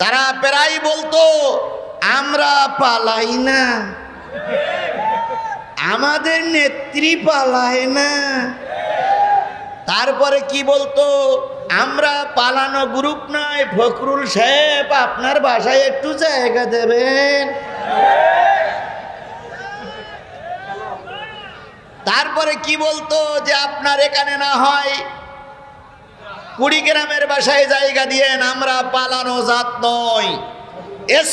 তারা প্রায় বলতো, আমরা পালাই না। আমাদের নেত্রী পালায় না। তারপরে কি বলতো, আমরা পালানো গ্রুপ নয়, ফখরুল সাহেব আপনার বাসায় একটু জায়গা দেবেন। তারপরে কি বলতো, যে আপনার এখানে না হয় কুড়িগ্রামের বাসায় জায়গা দিয়েন আমরা পালানো জাত নয়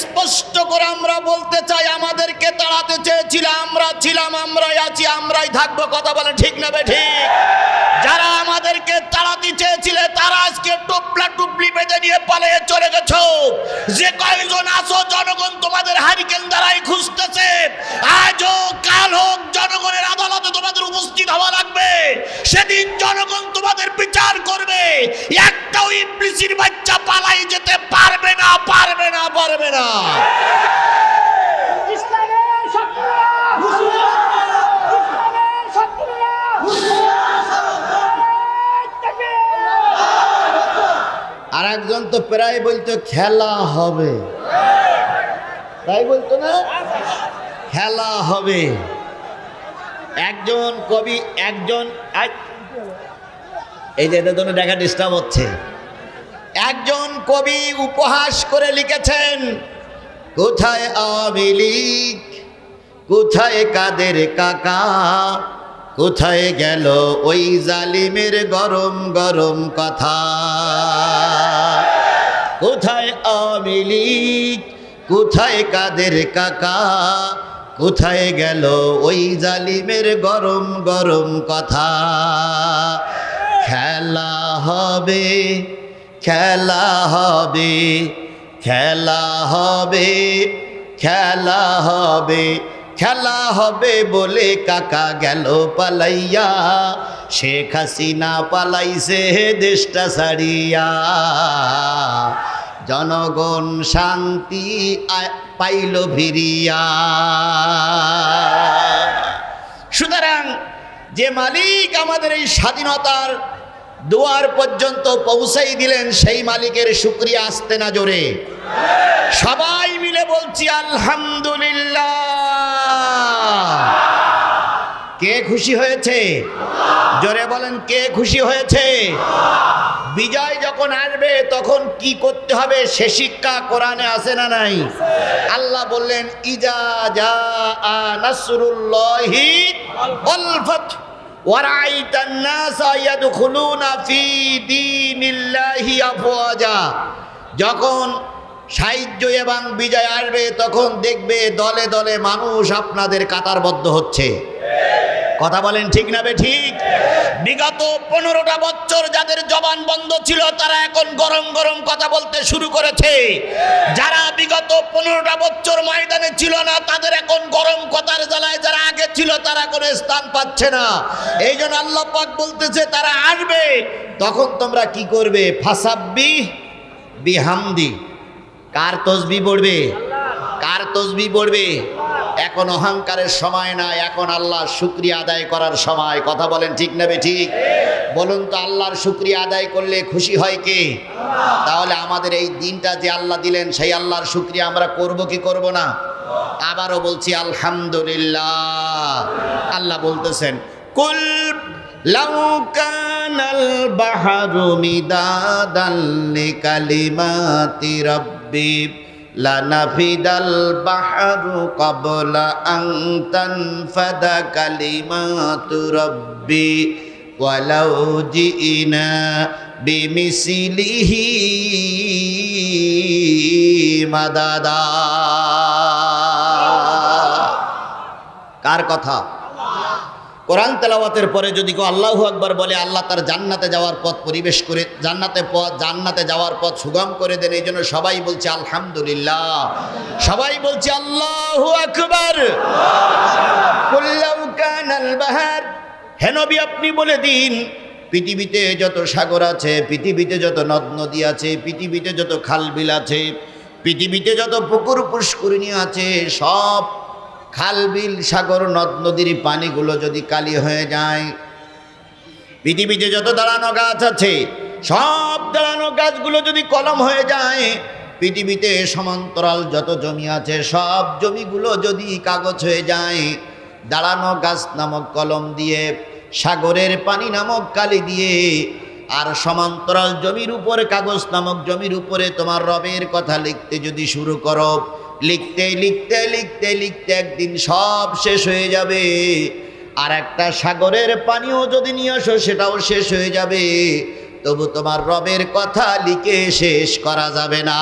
স্পষ্ট করে আমরা বলতে চাই, আমাদেরকে তাড়াতে চেয়েছিল, আমরা ছিলাম, আমরাই আছি, আমরাই থাকব। কথা বলে ঠিক না ঠিক? যারা আমাদেরকে তাড়াতে চেয়েছিলে, তারা আজকে টুপলা টুপলি বেঁধে নিয়ে পালিয়ে চলে গেছো। যে কয়েকজন আসো জনগণ তোমাদের হারিকেন দ্বারাই খুঁজতেছে। আজও কাল হোক জনগণের আদালতে তোমাদের উপস্থিত হওয়া লাগবে সেদিন জনগণ তোমাদের বিচার করবে। একটাও ইবলিসির বাচ্চা পালাই যেতে পারবে না পারবে না পারবে না। আর একজন তো প্রায় বলতো, খেলা হবে। তাই বলতো না? খেলা হবে। একজন কবি, একজন এই যে এদের জন্য দেখা ডিস্টার্ব হচ্ছে। একজন কবি উপহাস করে লিখেছেন, কোথায় আওয়ামী লীগ কোথায় কাদের কাকা? কোথায় গেল ওই জালিমের গরম গরম কথা? কোথায় আওয়ামী লীগ কোথায় কাদের কাকা? কোথায় গেল ওই জালিমের গরম গরম কথা? খেলা হবে খেলা হবে খেলা হবে খেলা হবে খেলা হবে বলে কাকা গেল পালাইয়া। শেখ হাসিনা পালাইছে দেশটা ছাড়িয়া। জনগণ শান্তি পাইল ফিরিয়া সুতরাং যে মালিক আমাদের এই স্বাধীনতার দুয়ার পর্যন্ত পৌঁছাই দিলেন, সেই মালিকের শুক্রিয়া আসতে না জোরে। সবাই মিলে বলছি, আলহামদুলিল্লাহ। কে খুশি হয়েছে? জোরে বলেন, কে খুশি হয়েছে? বিজয় যখন আসবে তখন কি করতে হবে সে শিক্ষা কোরআনে আছে না নাই আল্লাহ বললেন ইজা যা নাসরুল্লাহি ওয়াল ফাত ওয়ারাইতা النَّاسَ يَدْخُلُونَ فِي دِينِ اللَّهِ أَفْوَاجًا যখন সাহায্য এবং বিজয় আসবে তখন দেখবে দলে দলে মানুষ আপনাদের কাতারবদ্ধ হচ্ছে কথা বলেন ঠিক না বে ঠিক? বিগত পনেরোটা বছর যাদের জবান বন্ধ ছিল, তারা এখন গরম গরম কথা বলতে শুরু করেছে। যারা বিগত পনেরোটা বছর ময়দানে ছিল না, তাদের এখন গরম কথার জ্বালায় যারা আগে ছিল, তারা কোনো স্থান পাচ্ছে না। এই জন্য আল্লাহ পাক বলতেছে, তারা আসবে, তখন তোমরা কি করবে? ফাসাব্বি বিহামদি। কার তসবি পড়বে? কার তসবি পড়বে? এখন অহংকারের সময় না এখন আল্লাহর শুক্রিয়া আদায় করার সময়। কথা বলেন ঠিক নেবে ঠিক? বলুন তো আল্লাহর শুক্রিয়া আদায় করলে খুশি হয় কে? তাহলে আমাদের এই দিনটা যে আল্লাহ দিলেন, সেই আল্লাহর শুক্রিয়া আমরা করব কি করব না? আবারও বলছি, আলহামদুলিল্লাহ। আল্লাহ বলতেছেন, কুল লাউ কানাল বাহরু মিদাদান লিকালিমাতি রাব্বি। লানাফিদাল বাহরু ক্বাবলা আন তানফাদা কালিমাতু রাব্বি ওয়ালাউ জিইনা বিমিসলিহি মাদাদা। কার কথা? কোরআন তেলাওয়াতের পরে যদি কেউ আল্লাহু আকবার বলে, আল্লাহ তার জান্নাতে যাওয়ার পথ পরিবেশ করে, জান্নাতে পথ জান্নাতে যাওয়ার পথ সুগম করে দেন এই জন্য সবাই বলছে আলহামদুলিল্লাহ। সবাই বলছে আল্লাহু আকবার। কুল্লাউ কানাল বাহার। হে নবী, আপনি বলে দিন, পৃথিবীতে যত সাগর আছে, পৃথিবীতে যত নদ নদী আছে, পৃথিবীতে যত খাল বিল আছে, পৃথিবীতে যত পুকুর পুষ্করিণী আছে, সব খাল, বিল, সাগর, নদ, নদীর পানিগুলো যদি কালি হয়ে যায়, পৃথিবীতে যত দাঁড়ানো গাছ আছে, সব দাঁড়ানো গাছগুলো যদি কলম হয়ে যায়, পৃথিবীতে সমান্তরাল যত জমি আছে, সব জমিগুলো যদি কাগজ হয়ে যায়, দাঁড়ানো গাছ নামক কলম দিয়ে, সাগরের পানি নামক কালি দিয়ে, আর সমান্তরাল জমির উপরে, কাগজ নামক জমির উপরে তোমার রবের কথা লিখতে যদি শুরু করো লিখতে লিখতে লিখতে লিখতে একদিন সব শেষ হয়ে যাবে। আর একটা সাগরের পানিও যদি নিয়ে আসো, সেটাও শেষ হয়ে যাবে। তবু তোমার রবের কথা লিখে শেষ করা যাবে না।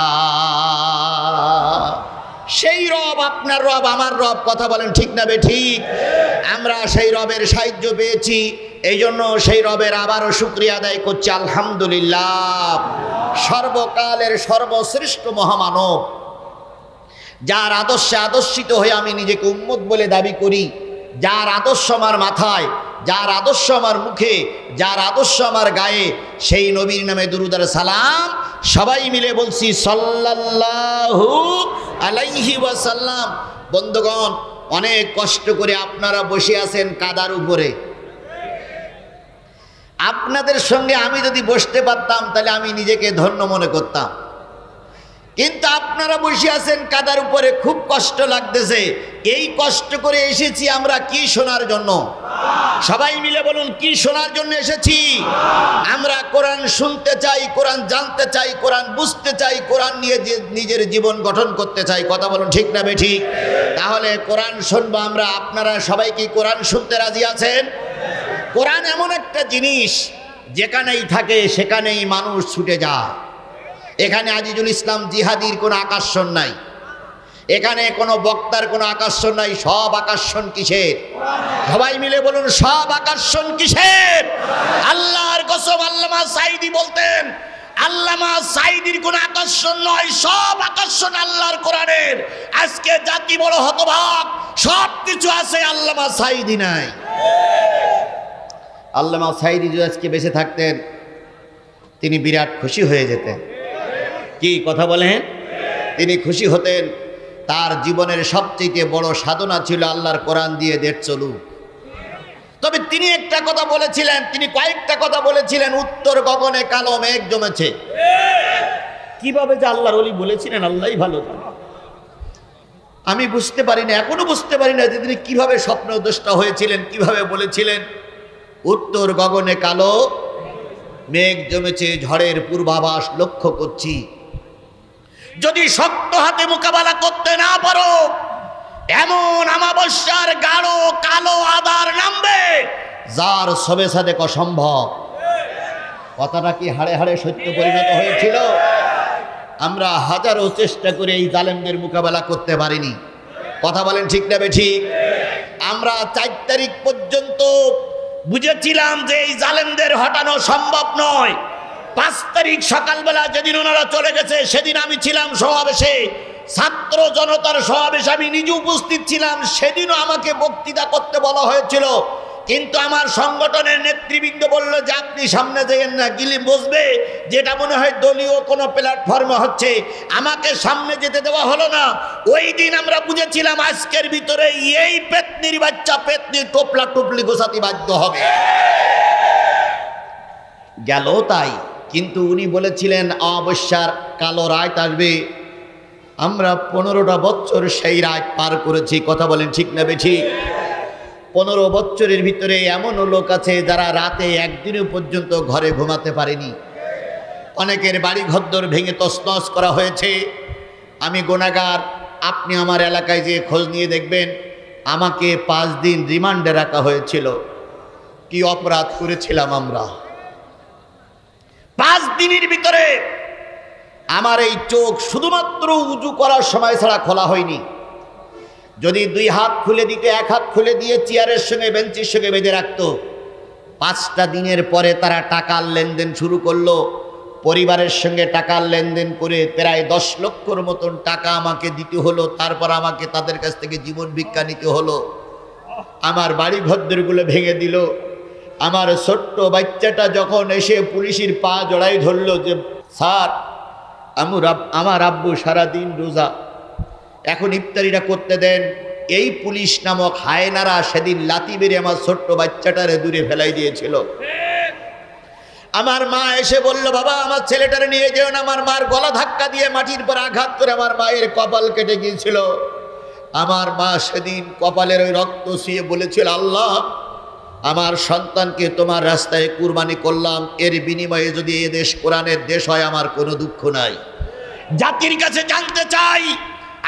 সেই রব আপনার রব, আমার রব, কথা বলেন ঠিক না বে, ঠিক? আমরা সেই রবের সাহায্য পেয়েছি এই জন্য সেই রবের আবারও শুক্রিয়া আদায় করছি, আলহামদুলিল্লাহ। সর্বকালের সর্বশ্রেষ্ঠ মহামানব। যার আদর্শে আদর্শিত হয়ে আমি নিজেকে উম্মত বলে দাবি করি, যার আদর্শ আমার মাথায়, যার আদর্শ আমার মুখে, যার আদর্শ আমার গায়ে, সেই নবীর নামে দুরুদার সালাম সবাই মিলে বলছি সাল্লাল্লাহু আলাইহি ওয়াসাল্লাম। বন্ধুগণ, অনেক কষ্ট করে আপনারা বসে আছেন কাদার উপরে। আপনাদের সঙ্গে আমি যদি বসতে পারতাম, তাহলে আমি নিজেকে ধন্য মনে করতাম। কিন্তু আপনারা বসে আছেন কাদার উপরে, খুব কষ্ট লাগতেছে। এই কষ্ট করে এসেছি আমরা কি শোনার জন্য? সবাই মিলে বলুন, কি শোনার জন্য এসেছি? আমরা কোরআন শুনতে চাই, কোরআন জানতে চাই, কোরআন বুঝতে চাই, কোরআন নিয়ে নিজের জীবন গঠন করতে চাই। কথা বলুন, ঠিক না বে ঠিক? তাহলে কোরআন শুনব আমরা। আপনারা সবাই কি কোরআন শুনতে রাজি আছেন? কোরআন এমন একটা জিনিস, যেখানেই থাকে সেখানেই মানুষ ছুটে যায়। এখানে আজিজুল ইসলাম জিহাদির কোনো আকর্ষণ নাই। এখানে কোনো বক্তার কোনো আকর্ষণ নাই, সব আকর্ষণ কিসের? সবাই মিলে বলুন, সব আকর্ষণ কিসের? আল্লাহর কসম আল্লামা সাইদি বলতেন, আল্লামা সাইদির কোন আকর্ষণ নয়, সব আকর্ষণ আল্লাহর কোরআনের। আজকে জাতি বড় হতভাগ, সব কিছু আছে, আল্লামা সাইদি নাই। আল্লামা সাইদি যদি আজকে বেঁচে থাকতেন, তিনি বিরাট খুশি হয়ে যেতেন। কি কথা বলেন? তিনি খুশি হতেন। তার জীবনের সবচেয়ে বড় সাধনা ছিল আল্লাহর কোরআন দিয়ে দেড় চলুক তবে তিনি একটা কথা বলেছিলেন, তিনি কয়েকটা কথা বলেছিলেন, উত্তর গগনে কালো মেঘ জমেছে। কীভাবে যে আল্লাহর অলি বলেছিলেন, আল্লাহই ভালো আমি বুঝতে পারি না এখনও বুঝতে পারি না যে তিনি কীভাবে স্বপ্নদ্রষ্টা হয়েছিলেন, কীভাবে বলেছিলেন, উত্তর গগনে কালো মেঘ জমেছে, ঝড়ের পূর্বাভাস লক্ষ্য করছি। যদি শক্ত হাতে মোকাবেলা করতে না পারো, এমন আমাবস্যার গাঢ় কালো আদার নামবে, যার সবে সাদেক অসম্ভব। কথাটা কি হাড়ে হাড়ে সত্য পরিণত হয়েছিল? আমরা হাজারো চেষ্টা করে এই জালেমদের মোকাবেলা করতে পারিনি। কথা বলেন ঠিক না ঠিক আমরা চার তারিখ পর্যন্ত বুঝেছিলাম যে এই জালেমদের হটানো সম্ভব নয়। পাঁচ তারিখ সকালবেলা যেদিন ওনারা চলে গেছে, সেদিন আমি ছিলাম সমাবেশে। ছাত্র জনতার সমাবেশে আমি নিজে উপস্থিত ছিলাম, সেদিনও আমাকে বক্তৃতা করতে বলা হয়েছিল। কিন্তু আমার সংগঠনের নেতৃবৃন্দ বলল, যে আপনি সামনে যেয়েন না, গিলি বসবে। যেটা মনে হয় দলীয় কোনো প্ল্যাটফর্মে হচ্ছে। আমাকে সামনে যেতে দেওয়া হলো না। ওই দিন আমরা বুঝেছিলাম আজকের ভিতরে এই পেতনির বাচ্চা, পেতনির টোপলা টুপলি গোসাতি বাধ্য হবে। গেল তাই। কিন্তু উনি বলেছিলেন অবস্যার কালো রাত আসবে। আমরা পনেরোটা বছর সেই রাত পার করেছি। কথা বলেন ঠিক না বে ঠিক পনেরো বছরের ভিতরে এমনও লোক আছে যারা রাতে একদিনও পর্যন্ত ঘরে ঘুমাতে পারেনি। অনেকের বাড়ি ঘরদর ভেঙে তসনস করা হয়েছে। আমি গোনাগার, আপনি আমার এলাকায় যে খোঁজ নিয়ে দেখবেন, আমাকে পাঁচ দিন রিমান্ডে রাখা হয়েছিল। কি অপরাধ করেছিলাম আমরা? পাঁচ দিনের ভিতরে আমার এই চোখ শুধুমাত্র উঁচু করার সময় ছাড়া খোলা হয়নি। যদি দুই হাত খুলে দিতে, এক হাত খুলে দিয়ে চেয়ারের সঙ্গে, বেঞ্চের সঙ্গে বেঁধে রাখতো, পাঁচটা দিনের পরে তারা টাকার লেনদেন শুরু করল। পরিবারের সঙ্গে টাকার লেনদেন করে প্রায় দশ লক্ষর মতন টাকা আমাকে দিতে হলো, তারপর আমাকে তাদের কাছ থেকে জীবন ভিক্ষা নিতে হলো। আমার বাড়ি ঘরদরগুলো ভেঙে দিল। আমার ছোট্ট বাচ্চাটা যখন এসে পুলিশের পা জড়াই ধরল যে, স্যার আমার আমার আব্বু সারাদিন রোজা। এখন ইফতারিটা করতে দেন। এই পুলিশ নামক হায়নারা সেদিন লাতি মেরে আমার ছোট্ট বাচ্চাটারে দূরে ফেলাই দিয়েছিল। আমার মা এসে বলল, বাবা, আমার ছেলেটারে নিয়ে যেও না। আমার মার গলা ধাক্কা দিয়ে মাটির পর আঘাত করে আমার মায়ের কপাল কেটে গিয়েছিল। আমার মা সেদিন কপালের ওই রক্ত শুয়ে বলেছিল, আল্লাহ আমার সন্তানকে তোমার রাস্তায় কুরবানি করলাম, এর বিনিময়ে যদি এ দেশ, কোরআনের দেশ হয়, আমার কোনো দুঃখ নাই। জাতির কাছে জানতে চাই,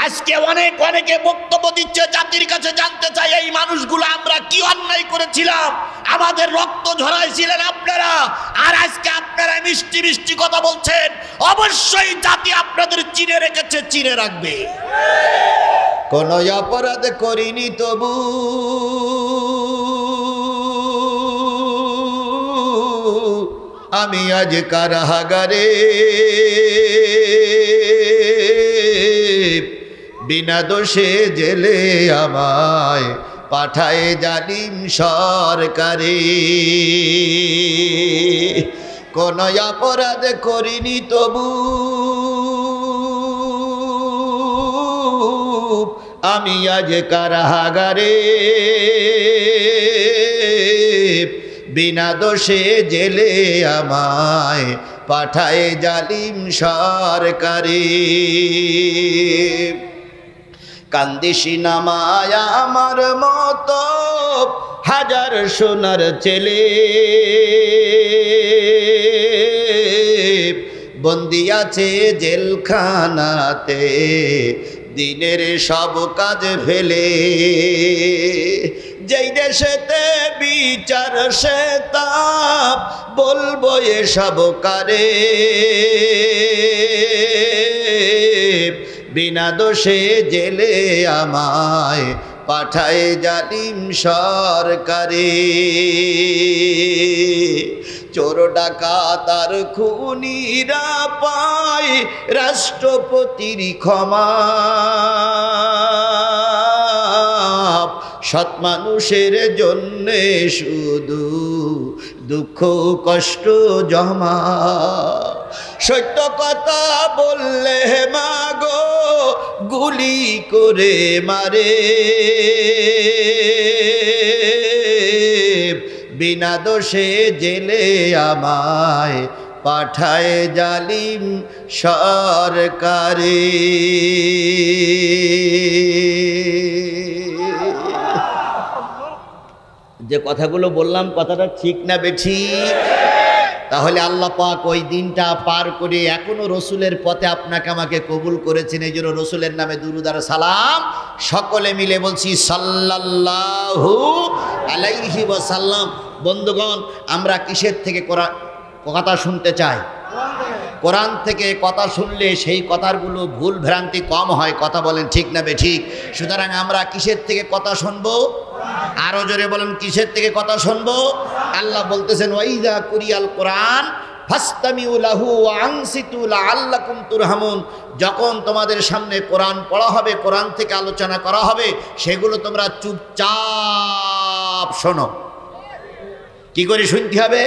আজকে অনেক, অনেকে বক্তব্য দিচ্ছে, জাতির কাছে জানতে চাই, এই মানুষগুলো আমরা কি অন্যায় করেছিলাম? আমাদের রক্ত ঝরাইছিলেন আপনারা, আর আজকে আপনারা মিষ্টি মিষ্টি কথা বলছেন। অবশ্যই জাতি আপনাদের চিনে রেখেছে, চিনে রাখবে। কোন অপরাধ করিনি তবু। আমি আজ কারাগারে। বিনা দোষে জেলে আমায় পাঠায় জালিম সরকারে। কোন অপরাধ করিনি তবু। আমি আজ কারাগারে। বিনা দোষে জেলে আমায় পাঠায় জালিম সরকারি। কান্দিসি নামায় আমার মতো হাজার সোনার ছেলে। বন্দি আছে জেলখানাতে, দিনের সব কাজ ফেলে। যেই দেশেতে বিচার, সে তাপ বলব এসব কারে। বিনা দোষে জেলে আমায় পাঠায় জালিম সরকারে। চোর ডাকা তার খুনিরা পায় রাষ্ট্রপতির ক্ষমা। সৎ মানুষের জন্যে শুধু দুঃখ, কষ্ট জমা। সত্য কথা বললে মাগো, গুলি করে মারে। বিনা দোষে জেলে আমায় পাঠায় জালিম সরকারে। যে কথাগুলো বললাম কথাটা ঠিক না বেঠি তাহলে আল্লাহ পাক ওই দিনটা পার করে এখনও রসুলের পথে আপনাকে আমাকে কবুল করেছেন। এই জন্য রসুলের নামে দুরুদার সালাম। সকলে মিলে বলছি, সাল্লাল্লাহু আলাইহি সাল্লাম বন্ধুগণ, আমরা কিসের থেকে কোরআন কথা শুনতে চাই? কোরআন থেকে কথা শুনলে সেই কথারগুলো ভুল ভ্রান্তি কম হয়, কথা বলেন ঠিক না বে ঠিক? সুতরাং আমরা কিসের থেকে কথা শুনব? আরও জোরে বলেন, কিসের থেকে কথা শুনব? আল্লাহ বলতেছেন, ওয়াইদা কুরিয়াল কোরআন যখন তোমাদের সামনে কোরআন পড়া হবে, কোরআন থেকে আলোচনা করা হবে, সেগুলো তোমরা চুপচাপ শোনো। কি করে শুনতে হবে?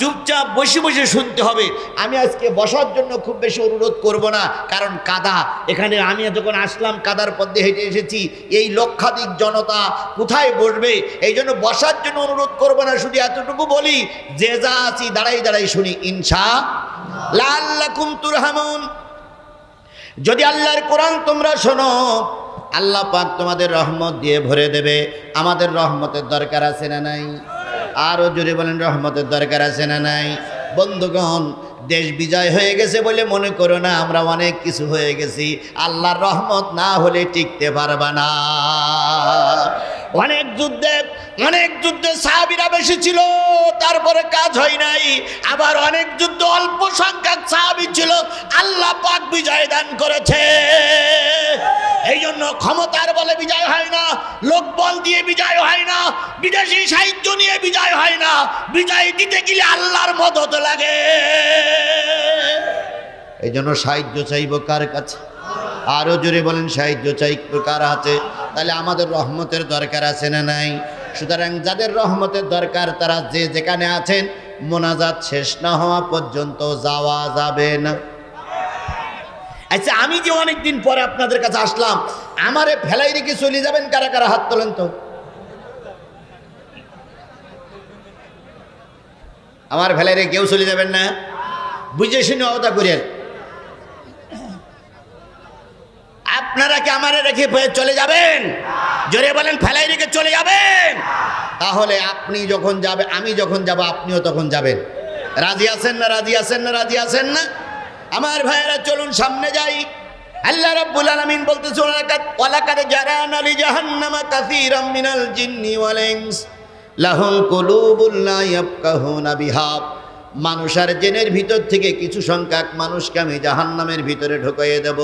চুপচাপ বসে বসে শুনতে হবে। আমি আজকে বসার জন্য খুব বেশি অনুরোধ করব না, কারণ কাদা। এখানে আমি যখন আসলাম, কাদার পদ্মে হেঁটে এসেছি। এই লক্ষাধিক জনতা কোথায় বসবে? এই জন্য বসার জন্য অনুরোধ করব না, শুধু এতটুকু বলি, যে যা আছি দাঁড়াই দাঁড়াই শুনি ইনসা লাল্লাকুম তুরহামুন। যদি আল্লাহর কোরআন তোমরা শোনো, আল্লাহ পাক তোমাদের রহমত দিয়ে ভরে দেবে। আমাদের রহমতের দরকার আছে না নাই? আরও জোরে বলেন, রহমতের দরকার আছে না নাই? বন্ধুগণ, দেশ বিজয় হয়ে গেছে বলে মনে করো না, আমরা অনেক কিছু হয়ে গেছি। আল্লাহর রহমত না হলে টিকতে পারবা না। অনেক যুদ্ধে অনেক যুদ্ধে সাহাবিরা বেশি ছিল, তারপরে কাজ হয় নাই। আবার অনেক যুদ্ধ অল্প সংখ্যক সাহাবি ছিল, আল্লাহ পাক বিজয় দান করেছে। এই জন্য ক্ষমতার বলে বিজয় হয় না, লোক বল দিয়ে বিজয় হয় না, বিদেশি সাহিত্য নিয়ে বিজয় হয় না, বিজয় দিতে গেলে আল্লাহর মদত লাগে। এই জন্য সাহায্য চাইব কার কাছে? আরও জোরে বলেন সাহায্য চাই কার আছে তাহলে আমাদের রহমতের দরকার আছে না নাই? সুতরাং যাদের রহমতের দরকার, তারা যে যেখানে আছেন, মোনাজাত শেষ না হওয়া পর্যন্ত যাওয়া যাবে না। আচ্ছা আমি যে অনেক দিন পরে আপনাদের কাছে আসলাম, আমারে ফেলাই রেখে চলে যাবেন কারা কারা? হাত তোলেন তো। আমার ভেলারে কেউ চলে যাবেন না। বুঝে শুনে অবতা করেন। আপনারা কি আমারে রেখে চলে যাবেন? জোরে বলেন, ফেলাই রেখে চলে যাবেন। তাহলে আপনি যখন যাবে, আমি যখন যাব, আপনিও তখন যাবেন। রাজি আছেন না, রাজি আছেন না, রাজি আছেন না? আমার ভাইয়েরা, চলুন সামনে যাই। আল্লাহ রাব্বুল আলামিন বলতেছে ওয়ালাকাদ ওয়ালাকাদ জারানা জাহান্নামা কাসীরাম মিনাল জিন্নি ওয়াল ইনস। লাহুম কুলুবুল লা ইয়াফকাহুনা বিহা। মানুষ আর জেনের ভিতর থেকে কিছু সংখ্যক মানুষকে আমি জাহান্নামের ভিতরে ঢুকিয়ে দেব।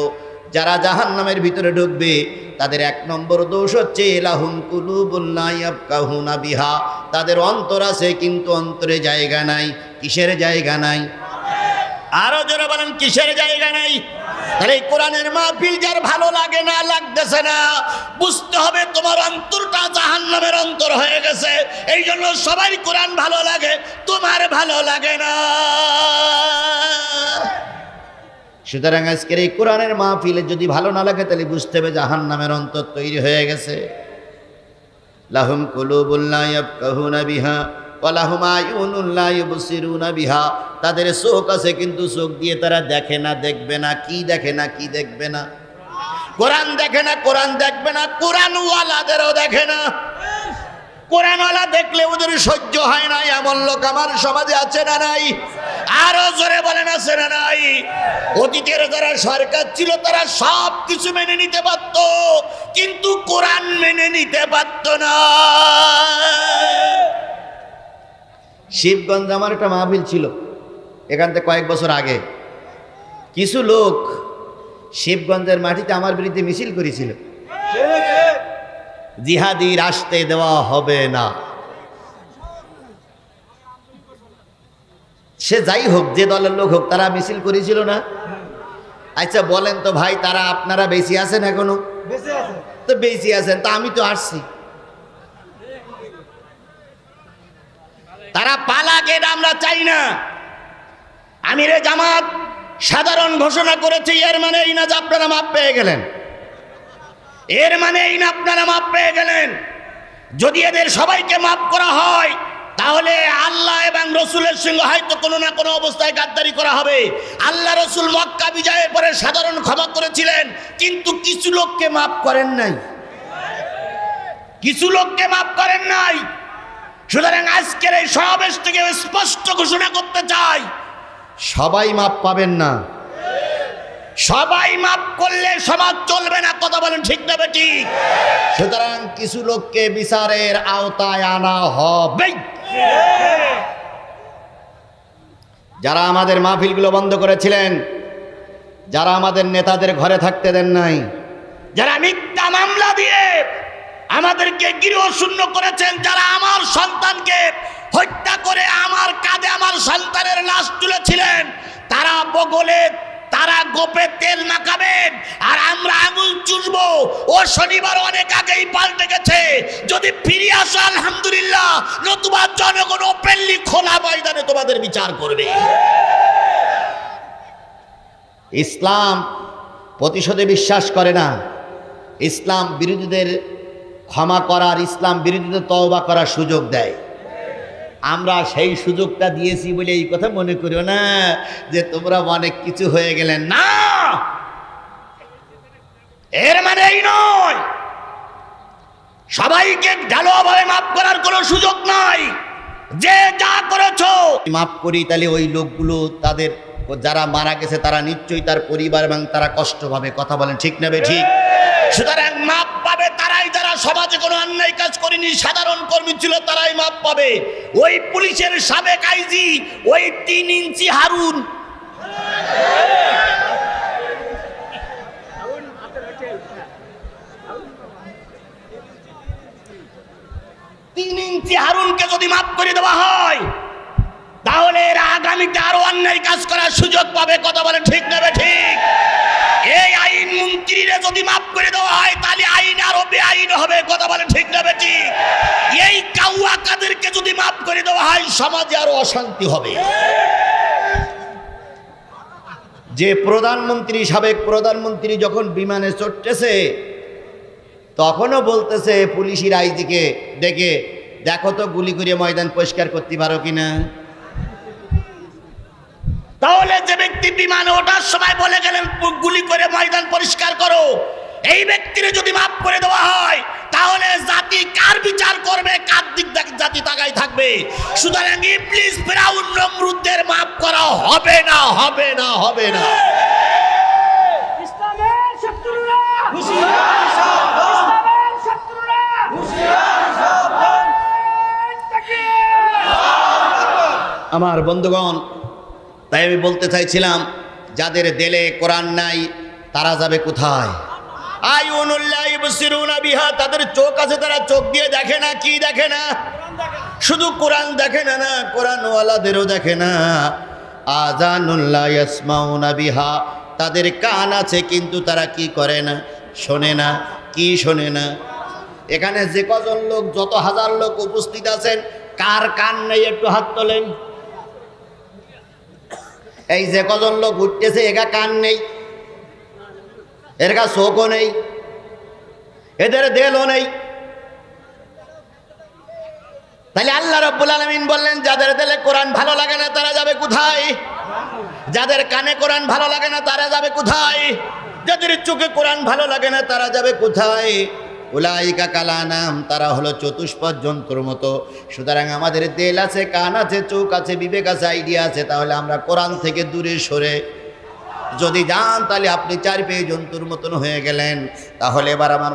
যারা জাহান্নামের ভিতরে ঢুকবে, তাদের এক নম্বর দোষ হচ্ছে, লাহুম কুলুবুল লা ইয়াফকাহুনা বিহা। তাদের অন্তর আছে, কিন্তু অন্তরে জায়গা নাই, কিসের জায়গা নাই? আরও জোরে বলেন, কিসের জায়গা নাই? তাহলে এই কোরআনের মাহফিল যার ভালো লাগে না, লাগতেছে না, বুঝতে হবে তোমার অন্তরটা জাহান নামের অন্তর হয়ে গেছে। এই জন্য সবাই কোরআন ভালো লাগে, তোমার ভালো লাগে না। সুতরাং আজকের এই কোরআনের মাহফিলে যদি ভালো না লাগে, তাহলে বুঝতে হবে জাহান নামের অন্তর তৈরি হয়ে গেছে। লাহুম ইয়াফকাহুনা বিহা। বিহা। তাদের চোখ আছে কিন্তু চোখ দিয়ে তারা দেখে না, দেখবে না, কি দেখে না, কি দেখবে না। কোরআন দেখে না, কোরআন দেখবে না কোরআন ওয়ালাদেরও দেখে না। কোরআনওয়ালা দেখলে ওদের সহ্য হয় না, এমন লোক আমার সমাজে আছে না নাই? আরও জোরে বলেন, আছে না নাই? অতীতের যারা সরকার ছিল, তারা সব কিছু মেনে নিতে পারত, কিন্তু কোরআন মেনে নিতে পারত না। শিবগঞ্জ আমার একটা মাহফিল ছিল এখান থেকে কয়েক বছর আগে। কিছু লোক শিবগঞ্জের মাটিতে আমার বিরুদ্ধে মিছিল করেছিল। জিহাদির আসতে দেওয়া হবে না। সে যাই হোক যে দলের লোক হোক তারা মিছিল করেছিল না। আচ্ছা বলেন তো ভাই তারা আপনারা বেশি আছেন এখনও? তো বেশি আছেন তা আমি তো আসছি। তারা পালাকে এটা আমরা চাই না। আমিরে জামাত সাধারণ ঘোষণা করেছে, এর মানে এই না যে আপনারা মাপ পেয়ে গেলেন। এর মানে এই না আপনারা মাপ পেয়ে গেলেন। যদি এদের সবাইকে মাফ করা হয়, তাহলে আল্লাহ এবং রসুলের সঙ্গে হয়তো কোনো না কোনো অবস্থায় গাদ্দারি করা হবে। আল্লাহ রসুল মক্কা বিজয়ের পরে সাধারণ ক্ষমা করেছিলেন, কিন্তু কিছু লোককে মাফ করেন নাই। কিছু লোককে মাফ করেন নাই। সুতরাং আজকের এই সমাবেশ থেকে স্পষ্ট ঘোষণা করতে চাই। সবাই মাপ পাবেন না। সবাই মাপ করলে সমাজ চলবে না কথা বলেন ঠিক না ঠিক। সুতরাং কিছু লোককে বিচারের আওতায় আনা হবে। যারা আমাদের মাহফিলগুলো বন্ধ করেছিলেন যারা আমাদের নেতাদের ঘরে থাকতে দেন নাই যারা মিথ্যা মামলা দিয়ে আমাদেরকে গৃহ শূন্য করেছেন যারা আমার সন্তানকে হত্যা করে আমার কাঁধে আমার সন্তানের লাশ তুলেছিলেন। তারা বগলে, তারা গোপে তেল মাখাবেন আর আমরা আঙুল চুষবো ও শনিবার অনেক আগেই পাল্টে গেছে। যদি ফিরে আসো, আলহামদুলিল্লাহ, নতুবা জনগণ ওপেনলি খোলা ময়দানে তোমাদের বিচার করবে। ইসলাম প্রতিশোধে বিশ্বাস করে না। ইসলাম বিরোধীদের ক্ষমা করার ইসলাম বিরোধীদের তওবা করার সুযোগ দেয়। আমরা সেই সুযোগটা দিয়েছি বলে এই কথা মনে করিও না যে তোমরা অনেক কিছু হয়ে গেলেন না! এর মানে এই নয়। সবাইকে ঢালোভাবে মাফ করার কোনো সুযোগ নাই। যে যা করেছ। মাফ করি, তাহলে ওই লোকগুলো তাদের যারা মারা গেছে, তারা নিশ্চয়ই তার পরিবার এবং তারা কষ্ট পাবে কথা বলেন। ঠিক নেবে ঠিক? সুতরাং মাপ পাবে, তারাই যারা সমাজে কোনো অন্যায় কাজ করেনি, সাধারণ কর্মী ছিল তারাই মাপ পাবে। ওই পুলিশের সাবেক আইজি, ওই তিন ইঞ্চি হারুন। তিন ইঞ্চি হারুনকে যদি মাফ করে দেওয়া হয় তাহলে এরা আগামীতে আরও অন্যায় কাজ করার সুযোগ পাবে, কথা বলে ঠিক নেবে, ঠিক। এই আইন মন্ত্রীরা যদি মাফ করে দেওয়া হয়, তাহলে আইন আরও বেআইন হবে, কথা বলে ঠিক নেবে, ঠিক। এই কাউয়া কাদেরকে যদি মাফ করে দেওয়া হয়, সমাজে আরও অশান্তি হবে। যে প্রধানমন্ত্রী, সাবেক প্রধানমন্ত্রী যখন বিমানে চড়তেছে, তখনও বলতেছে পুলিশের আইজিকে ডেকে দেখো তো গুলি করে ময়দান পরিষ্কার করতে পারো কিনা? তাহলে যে ব্যক্তি বিমানে ওঠার সময় বলে গেলেন গুলি করে ময়দান পরিষ্কার করো। এই ব্যক্তির যদি মাফ করে দেওয়া হয় তাহলে জাতি কার বিচার করবে কার দিক থেকে জাতি তাকাই থাকবে? সুতরাং ইবলিস ফেরাউন নমরুদদের মাফ করা হবে না হবে না হবে না। আমার বন্ধুগণ তাই আমি বলতে চাইছিলাম, যাদের দেলে কোরআন নাই, তারা যাবে কোথায়? বিহা, তাদের চোখ আছে, তারা চোখ দিয়ে দেখে না, কি দেখে না? শুধু কোরআন দেখে না না, কোরআনওয়ালাদেরও দেখে না। আজানুল্লাহ ইয়াসমাউনা বিহা, তাদের কান আছে, কিন্তু তারা কি করে না? শোনে না, কি শোনে না? এখানে যে কজন লোক, যত হাজার লোক উপস্থিত আছেন, কার কান নেই, একটু হাত তোলেন। এই যে কজন লোক উঠতেছে, এগা কান নেই এর গা চোখও নেই, এদের দেলও নেই। তাহলে আল্লাহ রব্বুল আলমিন বললেন, যাদের দেলে কোরআন ভালো লাগে না, তারা যাবে কোথায়? যাদের কানে কোরআন ভালো লাগে না, তারা যাবে কোথায়? যাদের চোখে কোরআন ভালো লাগে না, তারা যাবে কোথায়? উলাইকা কালানাম, তারা হলো চতুষ্পদ যন্ত্র মতো। সুতরাং আমাদের তেল আছে, কান আছে, চোখ আছে, বিবেক আছে, আইডিয়া আছে, তাহলে আমরা কোরআন থেকে দূরে সরে যদি যান, তাহলে আপনি চার পেয়ে জন্তুর মতন হয়ে গেলেন। তাহলে এবার আমার